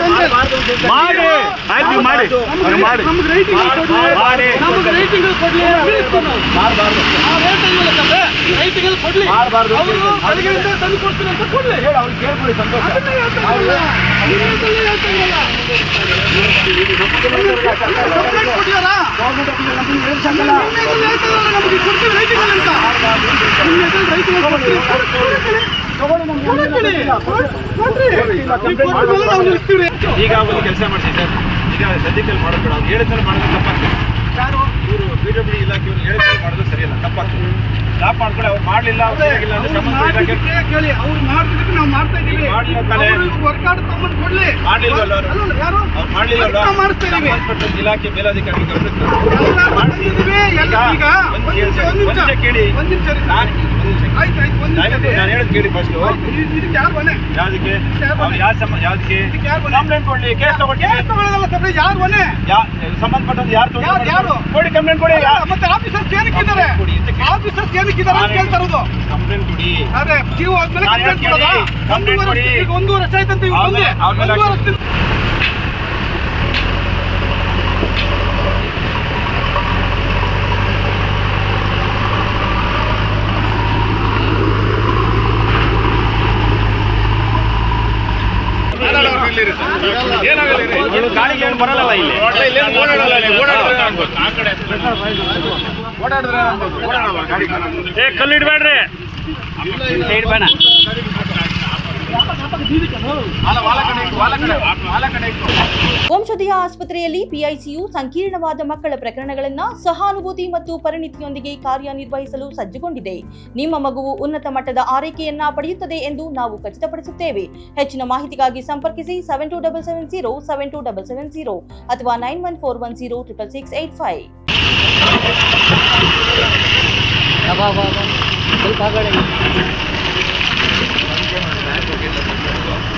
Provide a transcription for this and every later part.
ಮಾಡಿ. ಆಯ್ತು ಮಾಡಿ. ಅವ್ರು ಮಾಡಿ. ನಮ್ಗೆ ರೈಟಿಂಗ್ ಕೊಡ್ಲಿ. ನಮ್ಗೆ ರೈಟಿಂಗ್ ಕೊಡ್ಲಿ. ರೇಟಿಂಗ್ ಕೊಡ್ಲಿ. ಮಾಡ್ಬಾರ್ದು. ಅವರು ಬೆಳಗ್ಗೆಯಿಂದ ತಂದು ಕೊಡ್ತೀನಿ ಅಂತ ಕೊಡ್ಲಿ. ಹೇಳಿ ಅವ್ರಿಗೆ ಕೇಳ್ಕೊಳ್ಳಿ ಸಂತೋಷ. ಕೊಡ್ಲಿಯಾರಾ? ನಮ್ಗೆ ಕೊಡ್ತೀವಿ ರೈಟಿಂಗ್ ಅಂತ. ರೈಟಿಂಗ್ ಕೊಡ್ತೀವಿ. ಈಗ ಒಂದು ಕೆಲಸ ಮಾಡ್ತೀವಿ ಸರ್. ಈಗ ಸದ್ಯಕ್ಕೆ ಮಾಡೋದು ಬೇಡ. ಅವ್ರು ಹೇಳಿದ್ರೆ ಮಾಡೋದು ತಪ್ಪಾಗ್ತದೆ? ಇವರು ಬಿ ಡಬ್ಲ್ಯೂ ಇಲಾಖೆಯವರು ಹೇಳಿದ್ರೆ ಮಾಡೋದು ಸರಿಯಲ್ಲ, ತಪ್ಪಾಗ್ತದೆ. ಸ್ಟಾಪ್ ಮಾಡ್ಕೊಳ್ಳಿ ಅವ್ರು ಮಾಡಲಿಲ್ಲ ಕೇಳಿ ಅವ್ರು ಮಾಡಿದ್ದಕ್ಕೆ ನಾವು ಮಾಡ್ತಾ ಇದೀವಿ? ವರ್ಕೌಟ್ ತಗೊಂಡು ಕೊಡ್ಲಿ. ಮಾಡ್ಲಿಲ್ವಲ್ಲ? ಯಾರು? ಅವ್ರು ಮಾಡಲಿಲ್ಲ ನಾವು ಮಾಡಿಸ್ತಾ ಇದೀವಿ ಇಲಾಖೆ ಮೇಲಾಧಿಕಾರಿ ಗಮನಕ್ಕೆ ಎಲ್ಲ ಈಗ ಒಂದು ನಿಮಿಷ, ಕೇಳಿ. ಒಂದ್ ನಿಮಿಷ. ಆಯ್ತು ಆಯ್ತು ಒಂದು ನಾನು ಹೇಳೋದು ಕೇಳಿ ಫಸ್ಟ್ ಇದಕ್ಕೆ ಯಾರು ಯಾವ್ದಕ್ಕೆ? ಸಮ ಯಾವ್ದಕ್ಕೆ? ಕಂಪ್ಲೇಂಟ್ ಕೊಡ್ಲಿ ಕೇಸ್ ತಗೊಳ್ಳಿ. ಕೇಸ್ ತಗೊಳ್ಳೋದಲ್ಲ ತಗೊಳ್ಳಿ, ಯಾರು ಸಂಬಂಧಪಟ್ಟದ್ದು ಯಾರು ಯಾರು- ಯಾರು? ಕೊಡಿ ಕಂಪ್ಲೇಂಟ್ ಕೊಡಿ. ಮತ್ತೆ ಆಫೀಸರ್ ಏನಕ್ಕಿದ್ದಾರೆ ಕೊಡಿ ಕೇಳಿ. ಆಫೀಸರ್ಸ್ ಏನಕ್ಕಿದ್ದಾರೆ ಅಂತ ಕೇಳ್ತಾ ಇರೋದು. ಕಂಪ್ಲೇಂಟ್ ಕೊಡಿ. ಅದೇ ನೀವು ಆದ್ಮೇಲೆ ಕಂಪ್ಲೇಂಟ್ ಕೊಡೋದಾ? ಕಂಪ್ಲೇಂಟ್ ಕೊಡಿ. ಈಗ ಒಂದು ವರ್ಷ ಆಯ್ತಂತ ಏನಾಗಲ್ಲ ಗಾಳಿಗೆ ಏನು ಬರಲ್ಲ ಇಲ್ಲಿ. ಏ ಕಲ್ಲು ಇಡಬೇಡ್ರಿ. ಸೈಡ್ ಬೇಡ. ವಂಶೋದಯ ಆಸ್ಪತ್ರೆಯಲ್ಲಿ ಪಿಐಸಿಯು ಸಂಕೀರ್ಣವಾದ ಮಕ್ಕಳ ಪ್ರಕರಣಗಳನ್ನು ಸಹಾನುಭೂತಿ ಮತ್ತು ಪರಿಣಿತಿಯೊಂದಿಗೆ ಕಾರ್ಯನಿರ್ವಹಿಸಲು ಸಜ್ಜುಗೊಂಡಿದೆ. ನಿಮ್ಮ ಮಗುವು ಉನ್ನತ ಮಟ್ಟದ ಆರೈಕೆಯನ್ನ ಪಡೆಯುತ್ತದೆ ಎಂದು ನಾವು ಖಚಿತಪಡಿಸುತ್ತೇವೆ. ಹೆಚ್ಚಿನ ಮಾಹಿತಿಗಾಗಿ ಸಂಪರ್ಕಿಸಿ seven two double seven zero seven two double seven zero ಅಥವಾ nine one four one zero triple six eight five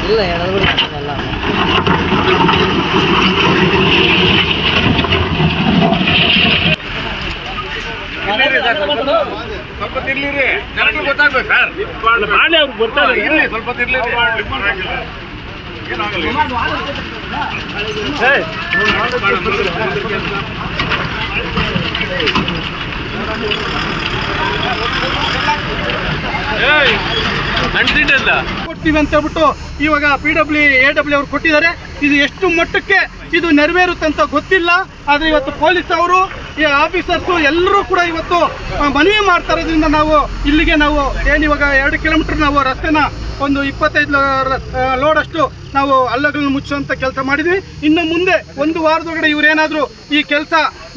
ಇಲ್ಲ ಎಡದ್ರು ಎಲ್ಲ ಸ್ವಲ್ಪ ತಿರ್ಲಿರಿ ಜನಕ್ಕೆ ಗೊತ್ತಾಗ್ಬೇಕು ಸರ್ ಮಾಡಿ ಅವ್ರು ಬರ್ತಾರೆ ಇರ್ಲಿ ಸ್ವಲ್ಪ ತಿರ್ಲಿರಿ ಕೊಡ್ತೀವಿ ಅಂತ ಹೇಳ್ಬಿಟ್ಟು ಇವಾಗ ಪಿ ಡಬ್ಲ್ಯೂ ಎ ಡಬ್ಲ್ಯೂ ಅವ್ರು ಕೊಟ್ಟಿದ್ದಾರೆ. ಇದು ಎಷ್ಟು ಮಟ್ಟಕ್ಕೆ ಇದು ನೆರವೇರುತ್ತೆ ಅಂತ ಗೊತ್ತಿಲ್ಲ. ಆದರೆ ಇವತ್ತು ಪೊಲೀಸ್ ಅವರು, ಈ ಆಫೀಸರ್ಸು ಎಲ್ಲರೂ ಕೂಡ ಇವತ್ತು ಮನವಿ ಮಾಡ್ತಾ ಇರೋದ್ರಿಂದ ನಾವು ಇಲ್ಲಿಗೆ ನಾವು ಏನಿವಾಗ ಎರಡು ಕಿಲೋಮೀಟರ್ ನಾವು ರಸ್ತೆನ ಒಂದು ಇಪ್ಪತ್ತೈದು ಲೋಡ್ ಅಷ್ಟು ನಾವು ಹಳ್ಳಗಳನ್ನು ಮುಚ್ಚುವಂಥ ಕೆಲಸ ಮಾಡಿದ್ವಿ. ಇನ್ನು ಮುಂದೆ ಒಂದು ವಾರದೊಳಗಡೆ ಇವರೇನಾದರೂ ಈ ಕೆಲಸ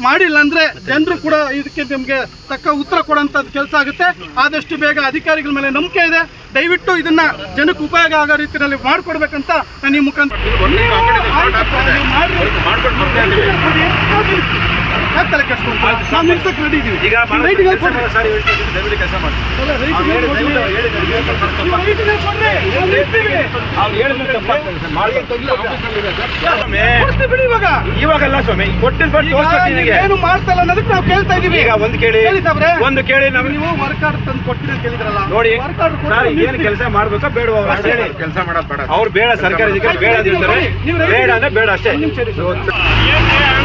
ಮಾಡಿಲ್ಲ ಅಂದರೆ ಜನರು ಕೂಡ ಇದಕ್ಕೆ ನಿಮಗೆ ತಕ್ಕ ಉತ್ತರ ಕೊಡೋಂಥದ್ದು ಕೆಲಸ ಆಗುತ್ತೆ. ಆದಷ್ಟು ಬೇಗ ಅಧಿಕಾರಿಗಳ ಮೇಲೆ ನಂಬಿಕೆ ಇದೆ. ದಯವಿಟ್ಟು ಇದನ್ನ ಜನಕ್ಕೆ ಉಪಯೋಗ ಆಗೋ ರೀತಿಯಲ್ಲಿ ಮಾಡಿಕೊಡ್ಬೇಕಂತ ನಾನು ಈ ಮುಖಾಂತರ. ಈಗ ಬಿಡಿ ಇವಾಗ ಇವಾಗಲ್ಲ ಸ್ವಾಮಿ ಕೊಟ್ಟಿದ್ ಬಟ್. ಏನು ಮಾಡ್ತಲ್ಲ ಅನ್ನೋದಕ್ಕೆ ನಾವು ಕೇಳ್ತಾ ಇದೀವಿ. ಈಗ ಒಂದು ಕೇಳಿ. ಒಂದು ಕೇಳಿ ನಮ್ಗೆ ನೀವು ವರ್ಕರ್ ತಂದು ಕೊಟ್ಟಿದ್ರೆ ಕೇಳಿದ್ರಲ್ಲ ನೋಡಿ ಸರ್ ಏನು ಕೆಲಸ ಮಾಡ್ಬೇಕಾ ಬೇಡವಾ ಅವ್ರು ಹೇಳಿ. ಕೆಲಸ ಮಾಡೋದು ಬೇಡ. ಅವ್ರು ಬೇಡ ಸರ್ಕಾರ ಅಧಿಕಾರಿ ಬೇಡ ಬೇಡ ಅಂದ್ರೆ ಬೇಡ ಅಷ್ಟೇ ಒಂದ್ ನಿಮಿಷ ಇರಿ ಸರ್.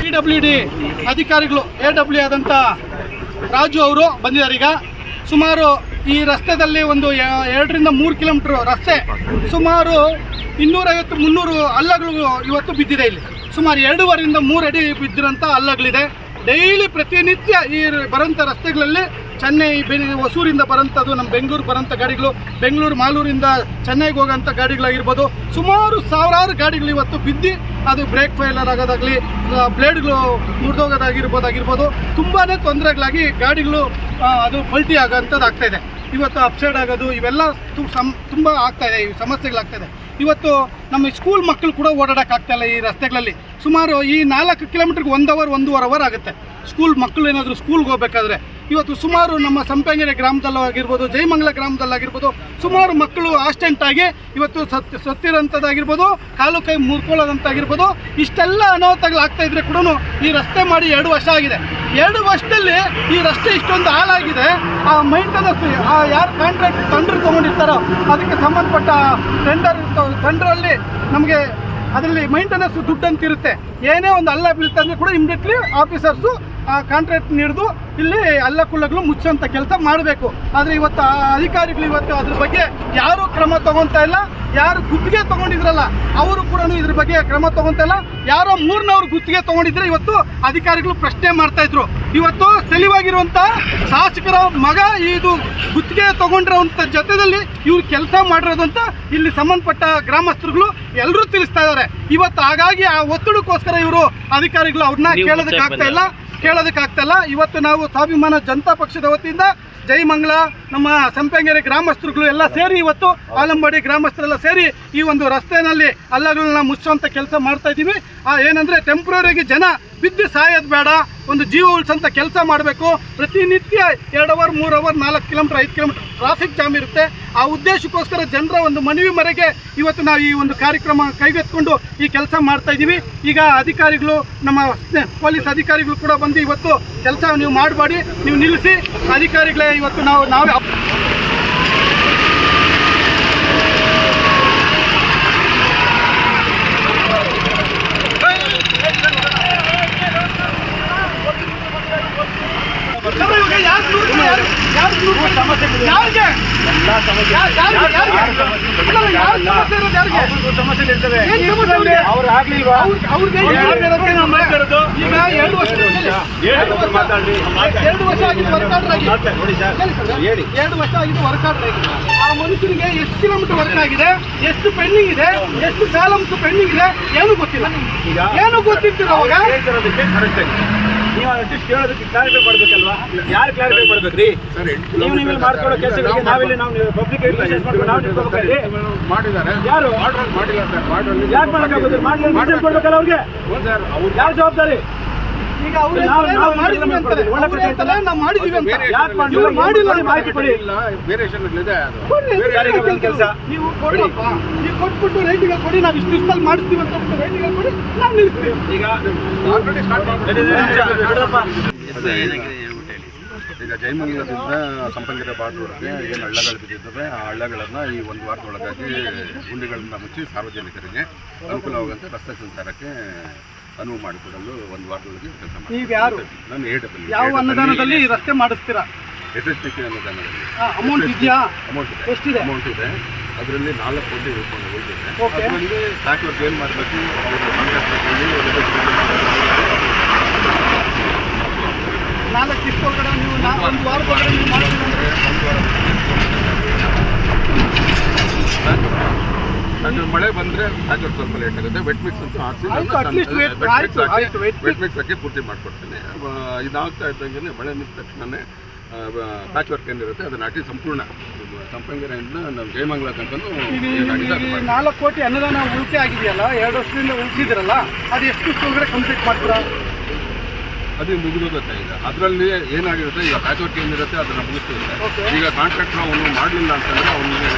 ಪಿ ಡಬ್ಲ್ಯೂ ಡಿ ಅಧಿಕಾರಿಗಳು ಎ ಡಬ್ಲ್ಯೂ ಆದಂಥ ರಾಜು ಅವರು ಬಂದಿದ್ದಾರೆ. ಈಗ ಸುಮಾರು ಈ ರಸ್ತೆದಲ್ಲಿ ಒಂದು ಎರಡರಿಂದ ಮೂರು ಕಿಲೋಮೀಟ್ರ್ ರಸ್ತೆ ಸುಮಾರು ಇನ್ನೂರೈವತ್ತು ಮುನ್ನೂರು ಹಲ್ಲಗಳು ಇವತ್ತು ಬಿದ್ದಿದೆ ಇಲ್ಲಿ. ಸುಮಾರು ಎರಡೂವರೆಯಿಂದ ಮೂರು ಅಡಿ ಬಿದ್ದಿರೋಂಥ ಹಲ್ಲಗಳಿದೆ. ಡೈಲಿ ಪ್ರತಿನಿತ್ಯ ಈ ಬರೋಂಥ ರಸ್ತೆಗಳಲ್ಲಿ ಚೆನ್ನೈ ಬೆ ಹೊಸೂರಿಂದ ಬರೋಂಥದ್ದು ನಮ್ಮ ಬೆಂಗಳೂರು ಬರೋಂಥ ಗಾಡಿಗಳು, ಬೆಂಗಳೂರು ಮಾಲೂರಿಂದ ಚೆನ್ನೈಗೆ ಹೋಗೋಂಥ ಗಾಡಿಗಳಾಗಿರ್ಬೋದು. ಸುಮಾರು ಸಾವಿರಾರು ಗಾಡಿಗಳು ಇವತ್ತು ಬಿದ್ದು ಅದು ಬ್ರೇಕ್ ಫೈಲರ್ ಆಗೋದಾಗಲಿ ಬ್ಲೇಡ್ಗಳು ಮುರಿದೋಗೋದಾಗಿರ್ಬೋದಾಗಿರ್ಬೋದು. ತುಂಬಾ ತೊಂದರೆಗಳಾಗಿ ಗಾಡಿಗಳು ಅದು ಪಲ್ಟಿ ಆಗೋಂಥದ್ದು ಆಗ್ತಾ ಇದೆ. ಇವತ್ತು ಅಪ್ಸೈಡ್ ಆಗೋದು, ಇವೆಲ್ಲ ತುಂಬ ಆಗ್ತಾಯಿದೆ ಈ ಸಮಸ್ಯೆಗಳಾಗ್ತಾ ಇದೆ. ಇವತ್ತು ನಮ್ಮ ಸ್ಕೂಲ್ ಮಕ್ಕಳು ಕೂಡ ಓಡಾಡೋಕ್ಕಾಗ್ತಾ ಇಲ್ಲ ಈ ರಸ್ತೆಗಳಲ್ಲಿ. ಸುಮಾರು ಈ ನಾಲ್ಕು ಕಿಲೋಮೀಟ್ರಿಗೆ ಒಂದು ಅವರ್ ಒಂದೂವರೆ ಅವರ್ ಆಗುತ್ತೆ. ಸ್ಕೂಲ್ ಮಕ್ಕಳು ಏನಾದರೂ ಸ್ಕೂಲ್ಗೆ ಹೋಗ್ಬೇಕಾದ್ರೆ. ಇವತ್ತು ಸುಮಾರು ನಮ್ಮ ಸಂಪಂಗೆರೆ ಗ್ರಾಮದಲ್ಲಾಗಿರ್ಬೋದು ಜಯಮಂಗಲ ಗ್ರಾಮದಲ್ಲಾಗಿರ್ಬೋದು, ಸುಮಾರು ಮಕ್ಕಳು ಆಕ್ಸಿಡೆಂಟ್ ಆಗಿ ಇವತ್ತು ಸತ್, ಸತ್ತಿರೋಂಥದ್ದಾಗಿರ್ಬೋದು, ಕಾಲು ಕೈ ಮುರ್ಕೊಳ್ಳೋದಂತಾಗಿರ್ಬೋದು, ಇಷ್ಟೆಲ್ಲ ಅನಾಹುತಗಳಾಗ್ತಾ ಇದ್ರೆ ಕೂಡ ಈ ರಸ್ತೆ ಮಾಡಿ ಎರಡು ವರ್ಷ ಆಗಿದೆ. ಎರಡು ವರ್ಷದಲ್ಲಿ ಈ ರಸ್ತೆ ಇಷ್ಟೊಂದು ಹಾಳಾಗಿದೆ. ಆ ಮೈಂಟೆನೆನ್ಸ್ ಆ ಯಾರು ಕಾಂಟ್ರಾಕ್ಟ್ ಟೆಂಡರ್ ತೊಗೊಂಡಿರ್ತಾರೋ, ಅದಕ್ಕೆ ಸಂಬಂಧಪಟ್ಟ ಟೆಂಡರ್ ಟೆಂಡರಲ್ಲಿ ನಮಗೆ ಅದರಲ್ಲಿ ಮೈಂಟೆನೆನ್ಸ್ ದುಡ್ಡು ಅಂತಿರುತ್ತೆ ಏನೇ ಒಂದು ಹಳ್ಳ ಬೀಳ್ತಂದ್ರೆ ಕೂಡ ಇಮಿಡಿಯೇಟ್ಲಿ ಆಫೀಸರ್ಸು ಕಾಂಟ್ರಾಕ್ಟ್ ಹಿಡಿದು ಇಲ್ಲಿ ಅಲ್ಲ ಕುಳ್ಳಗಳು ಮುಚ್ಚುವಂಥ ಕೆಲಸ ಮಾಡಬೇಕು. ಆದರೆ ಇವತ್ತು ಆ ಅಧಿಕಾರಿಗಳು ಇವತ್ತು ಅದ್ರ ಬಗ್ಗೆ ಯಾರೂ ಕ್ರಮ ತಗೊತಾ ಇಲ್ಲ. ಯಾರು ಗುತ್ತಿಗೆ ತಗೊಂಡಿದ್ರಲ್ಲ ಅವರು ಕೂಡ ಇದ್ರ ಬಗ್ಗೆ ಕ್ರಮ ತೊಗೊತಾ ಇಲ್ಲ. ಯಾರೋ ಮೂರ್ನವ್ರು ಗುತ್ತಿಗೆ ತಗೊಂಡಿದ್ರೆ ಇವತ್ತು ಅಧಿಕಾರಿಗಳು ಪ್ರಶ್ನೆ ಮಾಡ್ತಾ ಇದ್ರು. ಇವತ್ತು ಸ್ಥಳೀಯವಾಗಿರುವಂಥ ಶಾಸಕರ ಮಗ ಇದು ಗುತ್ತಿಗೆ ತಗೊಂಡಿರುವಂತ ಜೊತೆಯಲ್ಲಿ ಇವ್ರು ಕೆಲಸ ಮಾಡಿರೋದು ಅಂತ ಇಲ್ಲಿ ಸಂಬಂಧಪಟ್ಟ ಗ್ರಾಮಸ್ಥರುಗಳು ಎಲ್ಲರೂ ತಿಳಿಸ್ತಾ ಇದ್ದಾರೆ. ಇವತ್ತು ಹಾಗಾಗಿ ಆ ಒತ್ತಡಕ್ಕೋಸ್ಕರ ಇವರು ಅಧಿಕಾರಿಗಳು ಅವ್ರನ್ನ ಕೇಳೋದಕ್ಕಾಗ್ತಾ ಇಲ್ಲ. ಕೇಳೋದಕ್ಕಾಗ್ತಾ ಇಲ್ಲ ಇವತ್ತು ನಾವು ಸ್ವಾಭಿಮಾನ ಜನತಾ ಪಕ್ಷದ ವತಿಯಿಂದ ಜೈಮಂಗ್ಲ ನಮ್ಮ ಸಂಪಂಗೆರೆ ಗ್ರಾಮಸ್ಥರುಗಳು ಎಲ್ಲ ಸೇರಿ ಇವತ್ತು ಆಲಂಬಾಡಿ ಗ್ರಾಮಸ್ಥರೆಲ್ಲ ಸೇರಿ ಈ ಒಂದು ರಸ್ತೆನಲ್ಲಿ ಅಲ್ಲಗಳನ್ನ ಮುಚ್ಚುವಂಥ ಕೆಲಸ ಮಾಡ್ತಾ ಇದ್ದೀವಿ. ಏನಂದ್ರೆ ಟೆಂಪ್ರರಿಯಾಗಿ ಜನ ಬಿದ್ದು ಸಾಯೋದು ಬೇಡ. ಒಂದು ಜೀವ ಉಳಿಸೋಂಥ ಕೆಲಸ ಮಾಡಬೇಕು. ಪ್ರತಿನಿತ್ಯ ಎರಡು ಅವರ್ ಮೂರು ಅವರ್ ನಾಲ್ಕು ಕಿಲೋಮೀಟರ್ ಐದು ಕಿಲೋಮೀಟರ್ ಟ್ರಾಫಿಕ್ ಜಾಮ್ ಇರುತ್ತೆ. ಆ ಉದ್ದೇಶಕ್ಕೋಸ್ಕರ ಜನರ ಒಂದು ಮನವಿ ಮರೆಗೆ ಇವತ್ತು ನಾವು ಈ ಒಂದು ಕಾರ್ಯಕ್ರಮ ಕೈಗೆತ್ಕೊಂಡು ಈ ಕೆಲಸ ಮಾಡ್ತಾ ಇದ್ದೀವಿ. ಈಗ ಅಧಿಕಾರಿಗಳು, ನಮ್ಮ ಪೊಲೀಸ್ ಅಧಿಕಾರಿಗಳು ಕೂಡ ಬಂದು ಇವತ್ತು ಕೆಲಸ ನೀವು ಮಾಡಬೇಡಿ, ನೀವು ನಿಲ್ಲಿಸಿ. ಅಧಿಕಾರಿಗಳೇ, ಇವತ್ತು ನಾವು ನಾವೇ ಅಪ್- ಇವಾಗ ಯಾರ್ ದೂರ- ಯಾರ್- ಯಾರ್ ದೂರ- ಯಾರಿಗೆ? ಯಾರ್- ಯಾರಿಗೆ? ಯಾರಿಗೆ? ಅಲ್ಲಲ್ಲ, ಯಾರ್ ಸಮಸ್ಯೆ? ಇರ್ತವೆ? ಅವ್ರು ಆಗ್ಲಿಲ್ವಾ. ಈಗ ಎರಡು ವರ್ಷ ಮಾತಾಡ್ರಿ. ಎರಡು ವರ್ಷ ಆಗಿದ್ದು ವರ್ಕ್ ನೋಡಿ ಸರ್. ಹೇಳಿ ಎರಡು ವರ್ಷ ಆಗಿದ್ದು ವರ್ಕ್ ಆ ಮನುಷ್ಯನಿಗೆ ಎಷ್ಟು ಕಿಲೋಮೀಟರ್ ವರ್ಕ್ ಆಗಿದೆ? ಎಷ್ಟು ಪೆಂಡಿಂಗ್ ಇದೆ? ಎಷ್ಟು ಕಾಲಮ್ಸ್ ಪೆಂಡಿಂಗ್ ಇದೆ ಏನು ಗೊತ್ತಿಲ್ಲ. ಈಗ ಏನು ಗೊತ್ತಿರ್ತೀರ ಅವಾಗ? correct ಆಗಿ. ನೀವು ಅಟ್ಲೀಸ್ಟ್ ಕೇಳೋದಕ್ಕೆ ಕ್ಲಾರಿಫೈ ಮಾಡ್ಬೇಕಲ್ವಾ? ಯಾರು ಕ್ಲಾರಿಫೈ ಮಾಡ್ಬೇಕ್ರಿ? ನೀವು ನೀವು ಮಾಡ್ಕೊಳ್ಳೋ ಕೆಲಸಗಳಿಗೆ ನಾವಿಲ್ಲಿ ನಾವು ಪಬ್ಲಿಕ್ ಮಾಡ್ಕೊಂಡು ನಾವು ನಿಂತ್ಕೋಬೇಕಲ್ರಿ ಮಾಡಿದ್ದಾರೆ ಯಾರು ಮಾಡಿಲ್ಲ ಸರ್ ಆರ್ಡರ್ ಯಾಕೆ ಮಾಡಕ್ಕಾಗೋದು ಮಾಡ್ಲಿ ಮೆಸೇಜ್ ಕೊಡ್ಬೇಕಲ್ಲ ಅವ್ರಿಗೆ. ಯಾರು ಜವಾಬ್ದಾರಿ? ಈಗ ಅವ್ರು ನಾವು ಅಂತಾರೆ. ಒಳ್ಳೆ ಅವ್ರು ಹೇಳ್ತಾರೆ, ನಾವು ಮಾಡಿದೀವಿ ಅಂತ. ಯಾಕೆ ಮಾಡಿಲ್ಲ? ಮಾಡಿಲ್ಲ ಕೊಡಿ, ಮಾಹಿತಿ ಕೊಡಿ. ಇಲ್ಲ ವೇರಿಯೇಷನ್ಗಳಿದೆ ಬೇರೆ ಕೆಲ್ಸ? ನೀವು ಕೊಡಪ್ಪ ನೀವು ಕೊಟ್ಬಿಟ್ಟು ರೈಟಿಗೆ ಕೊಡಿ ನಾವು ಇಷ್ಟು ದಿವಸದಲ್ಲಿ ಮಾಡಿಸ್ತೀವಿ ಅಂತ ಬಿಟ್ಟು ರೈಟಿಗೆ ಕೊಡಿ ನಾವು ನಿಲ್ಲಿಸ್ತೀವಿ. ಈಗ ಆಲ್ರೆಡಿ ಸ್ಟಾರ್ಟ್. ಈಗ ಜಯಮಂಗಲದಿಂದ ಸಂಪಂಗಿರ ಏನು ಹಳ್ಳಗಳು ಬಿದ್ದಿದ್ದಾವೆ ಆ ಹಳ್ಳಗಳನ್ನು ಈ ಒಂದು ವಾರದೊಳಗಾಗಿ ಗುಂಡಿಗಳಿಂದ ಮುಚ್ಚಿ ಸಾರ್ವಜನಿಕರಿಗೆ ಅನುಕೂಲವಾಗುವಂತೆ ರಸ್ತೆ ಸಂಚಾರಕ್ಕೆ ಅನುವು ಮಾಡಿಕೊಡಲು ಒಂದು ವಾರದೊಳಗೆ ಕೆಲಸ ಮಾಡಿ ಈಗ ಯಾರು? ನಾನು ಎ ಡಬ್ಲ್ಯೂ ಯಾವ ಅನುದಾನದಲ್ಲಿ ಈ ರಸ್ತೆ ಮಾಡಿಸ್ತೀರಾ? ಎಸ್ ಎಸ್ ಟಿ ಸಿ ಅನುದಾನದಲ್ಲಿ ಅಮೌಂಟ್ ಇದೆಯಾ? ಅಮೌಂಟ್ ಇದೆ. ಎಷ್ಟಿದೆ? ಅಮೌಂಟ್ ಇದೆ. ಅದರಲ್ಲಿ ನಾಲ್ಕು ಕೋಟಿ ಉಳ್ಕೊಂಡು Okay. ಅದರಲ್ಲಿ ಪ್ಯಾಕ್ ವರ್ಕ್ ಏನು ಮಾಡಬೇಕು? ನಾಲ್ಕು ಒಳಗಡೆ ನೀವು ಒಂದು ವಾರದ ಒಳಗಡೆ ನೀವು ಒಂದು ಅಂದ್ರೆ ಯಾಕಂದ್ರೆ ಮಳೆ ಬಂದ್ರೆ ಅದು ವರ್ಕ್ ಸ್ವಲ್ಪ ಲೇಟ್ ಆಗುತ್ತೆ. ವೆಟ್ ಮಿಕ್ಸ್ ಅಂತೂ ಹಾಕ್ಸಿ. ವೆಟ್ ಮಿಕ್ಸ್ ಹಾಕಿ ಪೂರ್ತಿ ಮಾಡ್ಕೊಡ್ತೀನಿ. ಇದಾಗ್ತಾ ಇದ್ದಂಗೆ ಮಳೆ ನಿಂತ ತಕ್ಷಣನೇ ಪ್ಯಾಚ್ ವರ್ಕ್ ಏನಿರುತ್ತೆ ಅದನ್ನ ನಾಟಿ ಸಂಪೂರ್ಣ. ಸಂಪಂಗಿರೆಯಿಂದ ನಾವು ಜಯಮಂಗಲ ತನಕನೂ ಅದು. ನಾಲ್ಕು ಕೋಟಿ ಅನುದಾನ ಉಳಿಕೆ ಆಗಿದೆಯಲ್ಲ ಎರಡು ವರ್ಷದಿಂದ ಉಳಿಸಿದ್ರಲ್ಲ ಅದು ಎಷ್ಟು ಕಂಪ್ಲೀಟ್ ಮಾಡ್ತೀರಾ? ಅದು ಮುಗಿದೋಗುತ್ತೆ ಈಗ ಅದರಲ್ಲಿ ಏನಾಗಿರುತ್ತೆ ಈಗ ಪ್ಯಾಚ್ ವರ್ಕ್ ಏನಿರುತ್ತೆ ಅದನ್ನ ಮುಗಿಸ್ತಿರುತ್ತೆ. ಈಗ ಕಾಂಟ್ರಾಕ್ಟರ್ ಅವನು ಮಾಡಲಿಲ್ಲ ಅಂತಂದ್ರೆ ಅವನಿಗೆ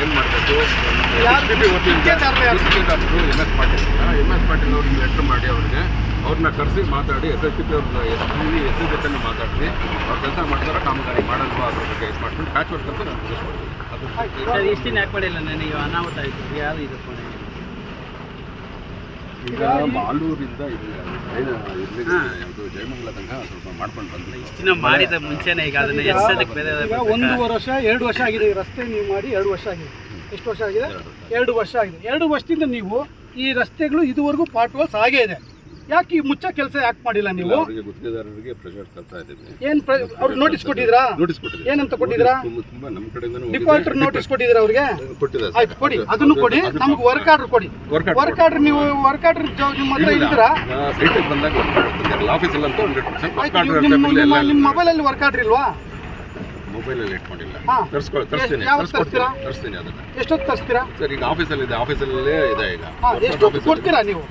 ಏನು ಮಾಡಬೇಕು? ಗುತ್ತಿಗೆದಾರರು M S Patil. M S Patil ಅವ್ರಿಗೆ ಲೆಟ್ರ್ ಮಾಡಿ ಅವ್ರಿಗೆ. ಅವ್ರನ್ನ ಕರೆಸಿ ಮಾತಾಡಿ ಎಸ್ ಎಸ್ ಟಿ ಪಿ ಅವ್ರನ್ನ ಎಸ್ ಪಿ ಎಸ್ ಜೊತೆ ಮಾತಾಡಿ ಅವ್ರು ಕೆಲಸ ಮಾಡ್ತಾರೆ ಕಾಮಗಾರಿ ಮಾಡಲ್ವಾ ಅದ್ರ ಬಗ್ಗೆ ಇದು ಮಾಡ್ಕೊಂಡು ಪ್ಯಾಚ್ ವರ್ಕ್ ಅಂತ ನಾನು ಮುಗಿಸ್ಕೊಡ್ತೀನಿ. ಅದು ಇಷ್ಟು ಯಾಕೆ ಮಾಡಿಲ್ಲ ನನಗೆ ಅನಾಹುತ ಆಯಿತು. ಯಾರು ಇದು ಈಗ ಮಾಲೂರಿಂದ ಇಲ್ಲಿ ಯಾವುದು ಜಯಮಂಗಲ ತನಕ ಸ್ವಲ್ಪ ಮಾಡ್ಕೊಂಡು ಬಂದ್ವಿ ಇಷ್ಟಿನ ಮಾಡಿದ ಮುಂಚೆನೆ ಈಗ ಅದನ್ನ ಎಷ್ಟದಕ್ಕೆ ಬೇರೆ ಒಂದು ಒಂದೂವರೆ ವರ್ಷ ಎರಡು ವರ್ಷ ಆಗಿದೆ. ಈ ರಸ್ತೆ ನೀವು ಮಾಡಿ ಎರಡು ವರ್ಷ ಆಗಿದೆ. ಎಷ್ಟು ವರ್ಷ ಆಗಿದೆ? ಎರಡು ವರ್ಷ. ಆಗಿದೆ. ಎರಡು ವರ್ಷದಿಂದ ನೀವು ಈ ರಸ್ತೆಗಳು ಇದುವರೆಗೂ ಪಾರ್ಟ್ ವಾಲ್ಸ್ ಆಗೇ ಇದೆ. ಯಾಕೆ ಈ ಮುಚ್ಚ ಕೆಲಸ ಯಾಕೆ ಮಾಡಿಲ್ಲ ನೀವು? ಅವರಿಗೆ ಗುತ್ತಿಗೆದಾರರಿಗೆ ಪ್ರೆಷರ್ ತರ್ತಾ ಇದ್ದೀವಿ. ಏನ್ ಅವ್ರು ನೋಟಿಸ್ ಕೊಟ್ಟಿದ್ರಾ? ನೋಟಿಸ್ ಕೊಟ್ಟಿದ್ದೀವಿ. ಏನಂತ ಕೊಟ್ಟಿದ್ರಾ? ತುಂಬಾ ನಮ್ಮ ಕಡೆಯಿಂದನೂ ಹೋಗಿದೆ. ಡಿಪಾಲ್ಟರ್ ನೋಟಿಸ್ ಕೊಟ್ಟಿದ್ದೀರಾ ಅವ್ರಿಗೆ? ಕೊಟ್ಟಿದ್ದಾರೆ ಆಯ್ತು ಕೊಡಿ. ಅದನ್ನು ಕೊಡಿ. ನಮಗೆ ವರ್ಕ್ ಆರ್ಡರ್ ಕೊಡಿ. ವರ್ಕ್ ಆರ್ಡರ್ ನೀವು ವರ್ಕ್ ಆರ್ಡರ್ ನಿಮ್ಮ ಹತ್ರ ಇದ್ದೀರಾ ಸೈಟಿಗೆ ಬಂದಾಗ ವರ್ಕ್ ಆರ್ಡರ್ ಆಫೀಸಲ್ಲಿ ಅಂತೂ ಹಂಡ್ರೆಡ್ ಪರ್ಸೆಂಟ್ ವರ್ಕ್ ನೀವು ನಿಮ್ಮ ನಿಮ್ಮ ಆರ್ಡರ್ ಮೊಬೈಲಲ್ಲಿ ವರ್ಕ್ ಆರ್ಡರ್ ಇಲ್ವಾ? ಮೊಬೈಲಲ್ಲಿ ಇಟ್ಕೊಂಡಿಲ್ಲ. ತರಿಸ್ಕೊಳ್ಳಿ ತರಿಸ್ತೀನಿ. ಯಾವಾಗ ತರಿಸ್ಕೊಡ್ತೀನಿ. ತರಿಸ್ತೀನಿ ಅದನ್ನ. ಎಷ್ಟೊತ್ತು ತರಿಸ್ತೀರಾ? ಸರ್ ಈಗ ಆಫೀಸಲ್ಲಿ ಇದೆ. ಆಫೀಸಲ್ಲೇ ಇದೆ ಈಗ. ಎಷ್ಟೊತ್ತು ಎಷ್ಟು ಕೊಡ್ತೀರಾ ನೀವು?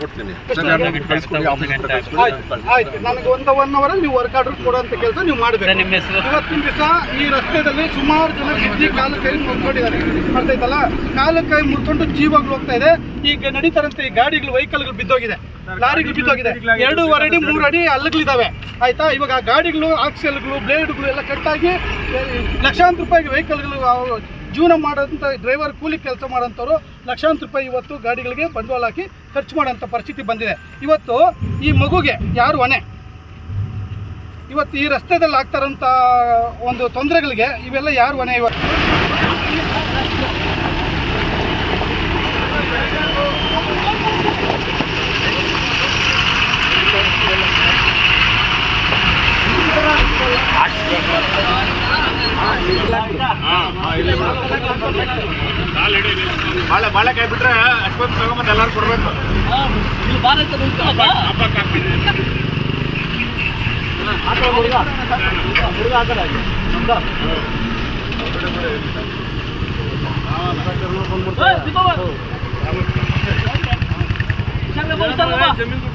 ಕೊಡ್ತೀನಿ. ಆಯ್ತು ನನಗೆ ಒಂದು ಒನ್ ಅವರಲ್ಲಿ ನೀವು ವರ್ಕ್ ಆರ್ಡರ್ ಕೊಡುವಂತ ಕೆಲಸ ನೀವು ಮಾಡಬೇಕು. ಇವತ್ತಿನ ದಿವಸ ಈ ರಸ್ತೆಯಲ್ಲಿ ಸುಮಾರು ಜನ ಬಿದ್ದಿ ಕಾಲು ಕೈ ಮುರ್ಕೊಂಡಿದ್ದಾರೆ. ಬರ್ತೈತಲ್ಲ ಕಾಲು ಕೈ ಮುರ್ಕೊಂಡು ಜೀವಗಳು ಹೋಗ್ತಾ ಇದೆ. ಈಗ ನಡೀತಾರಂತೆ ಈ ಗಾಡಿಗಳು ವೆಹಿಕಲ್ಗಳು ಬಿದ್ದೋಗಿದೆ. ಲಾರಿಗಳು ಬಿದ್ದೋಗಿದೆ. ಎರಡೂವರೆ ಅಡಿ ಮೂರು ಅಡಿ ಅಲ್ಲಗಳಿದ್ದಾವೆ ಆಯ್ತಾ? ಇವಾಗ ಆ ಗಾಡಿಗಳು ಆಕ್ಸೆಲ್ಗಳು ಬ್ಲೇಡ್ಗಳು ಎಲ್ಲ ಕಟ್ಟಾಗಿ ಲಕ್ಷಾಂತರ ರೂಪಾಯಿ ವೆಹಿಕಲ್ಗಳು ಜೀವನ ಮಾಡೋಂಥ ಡ್ರೈವರ್ ಕೂಲಿ ಕೆಲಸ ಮಾಡೋಂಥವ್ರು ಲಕ್ಷಾಂತರ ರೂಪಾಯಿ ಇವತ್ತು ಗಾಡಿಗಳಿಗೆ ಬಂಡವಾಳ ಹಾಕಿ ಖರ್ಚು ಮಾಡೋಂಥ ಪರಿಸ್ಥಿತಿ ಬಂದಿದೆ. ಇವತ್ತು ಈ ಮಗುಗೆ ಯಾರು ಹೊಣೆ ಇವತ್ತು ಈ ರಸ್ತೆದಲ್ಲಿ ಆಗ್ತಾರಂಥ ಒಂದು ತೊಂದರೆಗಳಿಗೆ ಇವೆಲ್ಲ ಯಾರು ಹೊಣೆ ಇವತ್ತು ಬಾಳೆ ಬಾಳೆಕಾಯಿ ಬಿಟ್ರೆ ಅಷ್ಟೊಂದು ತಗೊಂಬಂದು ಎಲ್ಲರೂ ಕೊಡ್ಬೇಕು. ಮುರುಘ ಹಾಕಲ್ಲ ಜಮೀನು